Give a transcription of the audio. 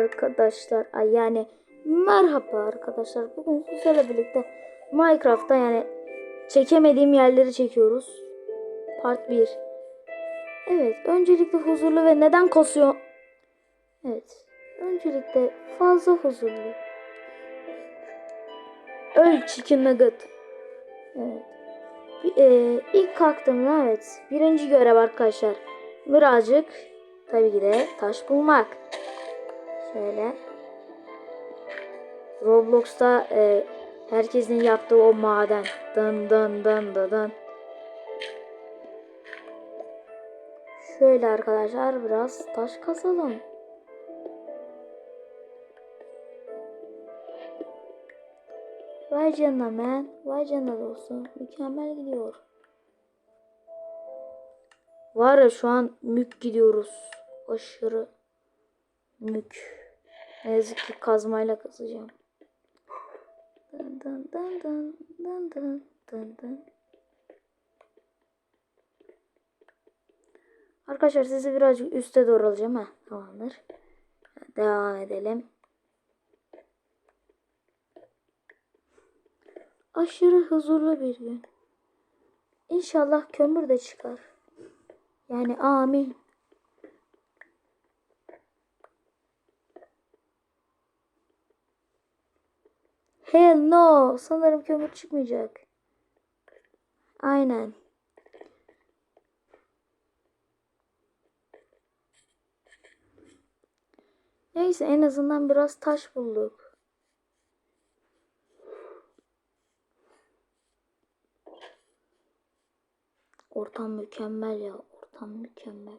arkadaşlar. Yani merhaba arkadaşlar. Bugün sizlerle birlikte Minecraft'ta yani çekemediğim yerleri çekiyoruz. Part 1. Evet, öncelikle huzurlu ve neden kasıyor? Evet. Öncelikle fazla huzurlu. Öl chicken nugget. Evet. Bir- e, ilk kalktığımda evet. Birinci görev arkadaşlar. Birazcık tabii ki de taş bulmak. Şöyle. Roblox'ta e, herkesin yaptığı o maden. Dın dın dın dın dın. Şöyle arkadaşlar biraz taş kazalım. Vay canına men. Vay canına dostum. Mükemmel gidiyor. Var ya şu an mük gidiyoruz. Aşırı mük. Ne yazık ki kazmayla kazacağım. Dın dın dın dın dın dın dın dın. Arkadaşlar sizi birazcık üste doğru alacağım. ha tamamdır. Devam edelim. Aşırı huzurlu bir gün. İnşallah kömür de çıkar. Yani amin. Hell no. Sanırım kömür çıkmayacak. Aynen. Neyse en azından biraz taş bulduk. Ortam mükemmel ya. Ortam mükemmel.